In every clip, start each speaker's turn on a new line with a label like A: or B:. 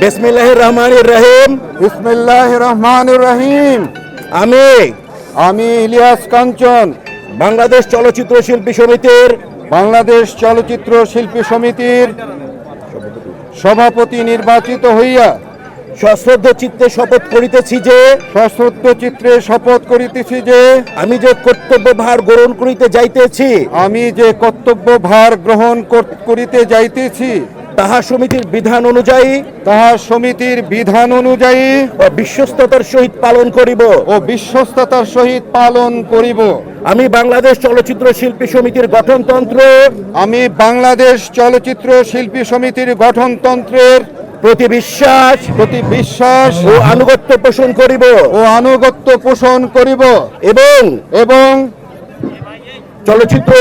A: বিসমিল্লাহির রহমানির রহিম।
B: বিসমিল্লাহ রহমান রহিম।
A: আমি
B: আমি ইলিয়াস কাঞ্চন।
A: বাংলাদেশ চলচ্চিত্র শিল্পী সমিতির
B: বাংলাদেশ চলচ্চিত্র শিল্পী সমিতির সভাপতি নির্বাচিত হইয়া
A: সশ্রদ্ধ চিত্তে শপথ করিতেছি যে
B: সশ্রদ্ধ চিত্রে শপথ করিতেছি যে
A: আমি যে কর্তব্য ভার গ্রহণ করিতে যাইতেছি
B: আমি যে কর্তব্য ভার গ্রহণ কর- করিতে যাইতেছি
A: তাহা সমিতির বিধান অনুযায়ী
B: তাহা সমিতির বিধান অনুযায়ী
A: ও বিশ্বস্ততার সহিত পালন করিব।
B: ও বিশ্বস্ততার সহিত পালন করিব।
A: আমি বাংলাদেশ চলচ্চিত্র শিল্পী সমিতির গঠনতন্ত্র
B: আমি বাংলাদেশ চলচ্চিত্র শিল্পী সমিতির গঠনতন্ত্রের
A: প্রতি বিশ্বাস
B: প্রতি বিশ্বাস
A: ও আনুগত্য পোষণ করিব।
B: ও আনুগত্য পোষণ করিব।
A: এবং
B: এবং
A: চলচ্চিত্র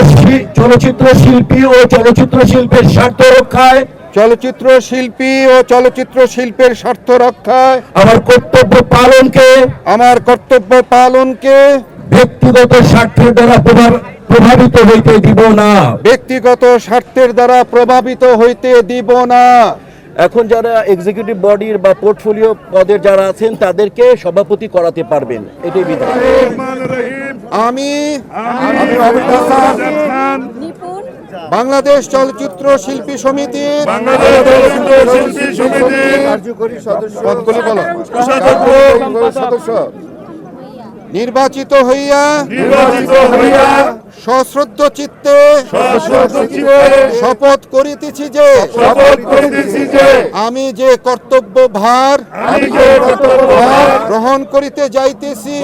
A: চলচ্চিত্র শিল্পী ও চলচ্চিত্র শিল্পের স্বার্থ রক্ষায়
B: চলচ্চিত্র শিল্পী ও চলচ্চিত্র শিল্পের স্বার্থ রক্ষায়
A: আমার কর্তব্য পালনকে
B: আমার কর্তব্য পালনকে
A: ব্যক্তিগত স্বার্থের দ্বারা প্রভাব- প্রভাবিত হইতে দিব না।
B: ব্যক্তিগত স্বার্থের দ্বারা প্রভাবিত হইতে দিব না।
A: এখন যারা এক্সিকিউটিভ বডির বা পোর্টফোলিও পদের যারা আছেন তাদেরকে সভাপতি করাতে পারবেন। এটাই বিধান।
B: আমি আমি বাংলাদেশ চলচ্চিত্র শিল্পী সমিতি কার্যকরী সদস্য। পদগুলি বলো। কার্যকরী নির্বাচিত হইয়া সশ্রদ্ধ চিত্তে শপথ করিতেছি যে আমি যে কর্তব্য ভার গ্রহণ করিতে যাইতেছি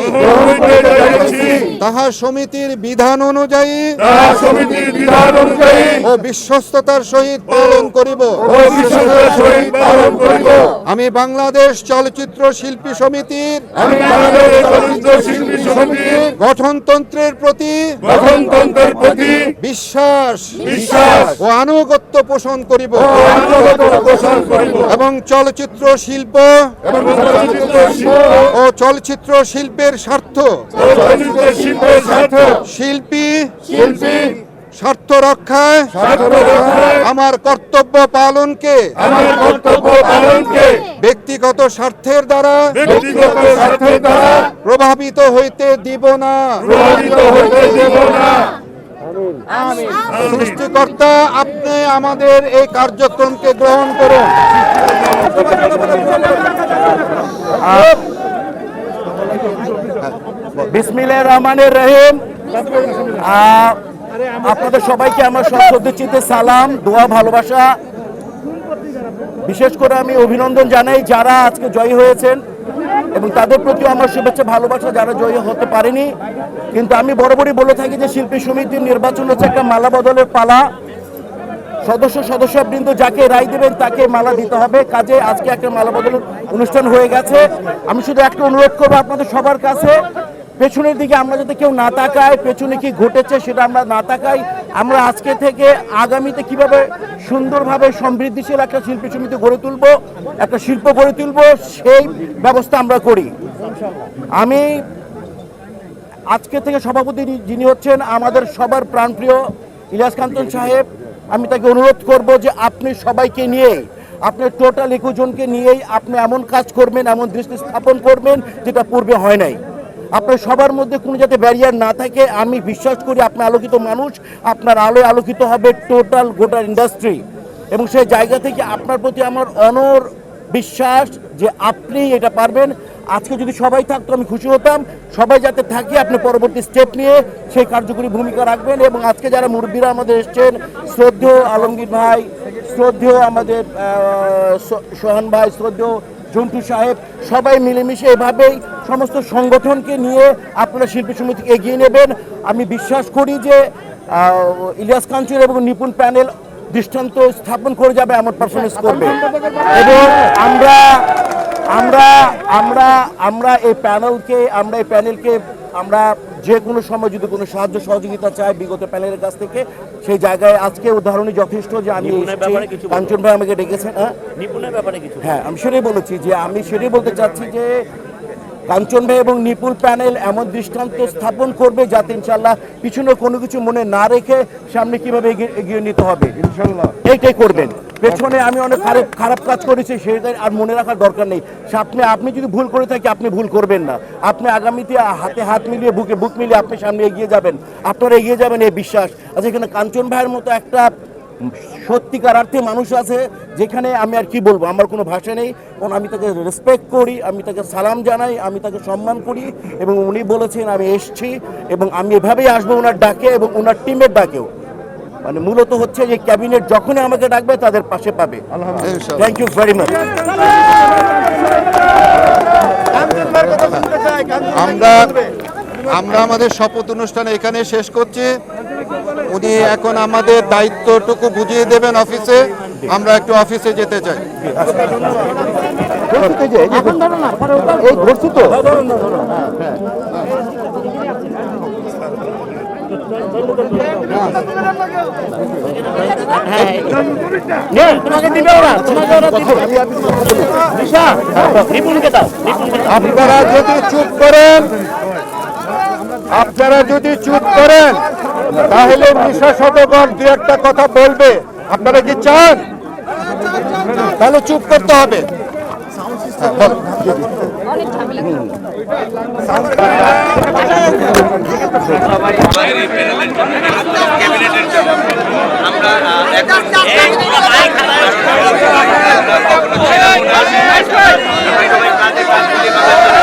B: তাহা সমিতির বিধান অনুযায়ী ও বিশ্বস্ততার সহিত পালন করিব। আমি বাংলাদেশ চলচ্চিত্র শিল্পী সমিতির গঠনতন্ত্রের প্রতি
C: গঠনতন্ত্রের প্রতি
B: বিশ্বাস
C: বিশ্বাস
B: ও আনুগত্য পোষণ করিব।
C: পোষণ করিব।
B: এবং চলচ্চিত্র শিল্প ও চলচ্চিত্র শিল্পের স্বার্থ।
C: শিল্পের স্বার্থ।
B: শিল্পী
C: শিল্পী
B: স্বার্থ রক্ষায় আমার কর্তব্য পালনকে
C: আমার কর্তব্য পালনকে
B: ব্যক্তিগত স্বার্থের দ্বারা
C: ব্যক্তিগত স্বার্থের দ্বারা
B: প্রভাবিত হইতে দিব না।
C: প্রভাবিত হতে দেব না।
B: সৃষ্টিকর্তা আপনি আমাদের এই কার্যক্রমকে গ্রহণ করুন।
A: বিসমিল্লাহ রহমানের রহিম। আপনাদের সবাইকে আমার সশ্রদ্ধ চিত্তে সালাম, দোয়া, ভালোবাসা। বিশেষ করে আমি অভিনন্দন জানাই যারা আজকে জয়ী হয়েছেন এবং তাদের প্রতিও আমার শুভেচ্ছা, ভালোবাসা যারা জয়ী হতে পারেনি। কিন্তু আমি বরাবরই বলে থাকি যে শিল্পী সমিতির নির্বাচন হচ্ছে একটা মালা বদলের পালা। সদস্য, সদস্যবৃন্দ যাকে রায় দেবেন তাকে মালা দিতে হবে। কাজে আজকে একটা মালা বদল অনুষ্ঠান হয়ে গেছে। আমি শুধু একটা অনুরোধ করব আপনাদের সবার কাছে পেছনের দিকে আমরা যাতে কেউ না তাকায়, পেছনে কি ঘটেছে সেটা আমরা না তাকাই, আমরা আজকে থেকে আগামীতে কীভাবে সুন্দরভাবে সমৃদ্ধিশীল একটা শিল্পী সমিতি গড়ে তুলবো, একটা শিল্প গড়ে তুলবো, সেই ব্যবস্থা আমরা করি। আমি আজকে থেকে সভাপতি যিনি হচ্ছেন আমাদের সবার প্রাণপ্রিয় ইলিয়াস কান্তন সাহেব, আমি তাকে অনুরোধ করব যে আপনি সবাইকে নিয়ে, আপনি টোটাল একুশ জনকে নিয়েই আপনি এমন কাজ করবেন, এমন দৃষ্টি স্থাপন করবেন যেটা পূর্বে হয় নাই। আপনার সবার মধ্যে কোনো যাতে ব্যারিয়ার না থাকে, আমি বিশ্বাস করি আপনার আলোকিত মানুষ, আপনার আলোয় আলোকিত হবে টোটাল গোটা ইন্ডাস্ট্রি এবং সেই জায়গা থেকে আপনার প্রতি আমার অনর বিশ্বাস যে আপনি এটা পারবেন। আজকে যদি সবাই থাকতো, আমি খুশি হতাম। সবাই যাতে থাকে, আপনি পরবর্তী স্টেপ নিয়ে সেই কার্যকরী ভূমিকা রাখবেন। এবং আজকে যারা মুরব্বীরা আমাদের এসছেন, শ্রদ্ধেয় আলমগীর ভাই, শ্রদ্ধেয় আমাদের সোহান ভাই, শ্রদ্ধেয় জন্টু সাহেব, সবাই মিলেমিশে এভাবেই সমস্ত সংগঠনকে নিয়ে আপনারা শিল্পী সমিতিকে এগিয়ে নেবেন। আমি বিশ্বাস করি যে ইলিয়াস কাঞ্চুর এবং নিপুণ প্যানেল দৃষ্টান্ত স্থাপন করে যাবে, এমন পারফরমেন্স করবে। এবং আমরা আমরা আমরা আমরা এই প্যানেলকে, আমরা এই প্যানেলকে, আমরা যে কোনো সময় যদি কোনো সাহায্য সহযোগিতা চাই বিগত প্যানেলের কাছ থেকে সেই জায়গায় আজকে উদাহরণই যথেষ্ট যে আমি কাঞ্চন ভাই আমাকে ডেকেছেন হ্যাঁ?
D: নিপুণের ব্যাপারে কিছু
A: হ্যাঁ আমি সেটাই বলেছি যে আমি সেটাই বলতে চাচ্ছি যে কাঞ্চন ভাই এবং নিপুল প্যানেল এমন দৃষ্টান্ত স্থাপন করবে যাতে ইনশাল্লাহ পিছনে কোনো কিছু মনে না রেখে সামনে কীভাবে এগিয়ে এগিয়ে নিতে হবে। ইনশাল্লাহ এইটাই করবেন। পেছনে আমি অনেক খারাপ খারাপ কাজ করেছি, সেটা আর মনে রাখার দরকার নেই। আপনি আপনি যদি ভুল করে থাকি, আপনি ভুল করবেন না। আপনি আগামীতে হাতে হাত মিলিয়ে, বুকে বুক মিলিয়ে আপনি সামনে এগিয়ে যাবেন। আপনারা এগিয়ে যাবেন এই বিশ্বাস। আচ্ছা এখানে কাঞ্চন ভাইয়ের মতো একটা সত্যিকার অর্থে মানুষ আছে, যেখানে আমি আর কি বলব, আমার কোনো ভাষা নেই। কারণ আমি তাকে রেসপেক্ট করি, আমি তাকে সালাম জানাই, আমি তাকে সম্মান করি, এবং উনি বলেছেন, আমি এসছি, এবং আমি এভাবেই আসব ওনার ডাকে, এবং ওনার টিমের ডাকেও। মানে মূলত হচ্ছে যে ক্যাবিনেট যখনই আমাকে ডাকবে তাদের পাশে পাবে থ্যাংক ইউ ভেরি মাচ
B: আমরা আমরা আমাদের শপথ অনুষ্ঠান এখানে শেষ করছি উনি এখন আমাদের দায়িত্বটুকু বুঝিয়ে দেবেন অফিসে আমরা একটু অফিসে যেতে চাই
A: এই তো
B: আপনারা যদি চুপ করেন আপনারা যদি চুপ করেন তাহলে নিশা শতকর দু একটা কথা বলবে। আপনারা কি চান? তাহলে চুপ করতে হবে। হ্যাঁ, বলো।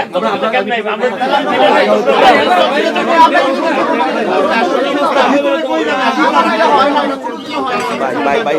E: একটু দাও ভাই ভাই
C: ভাই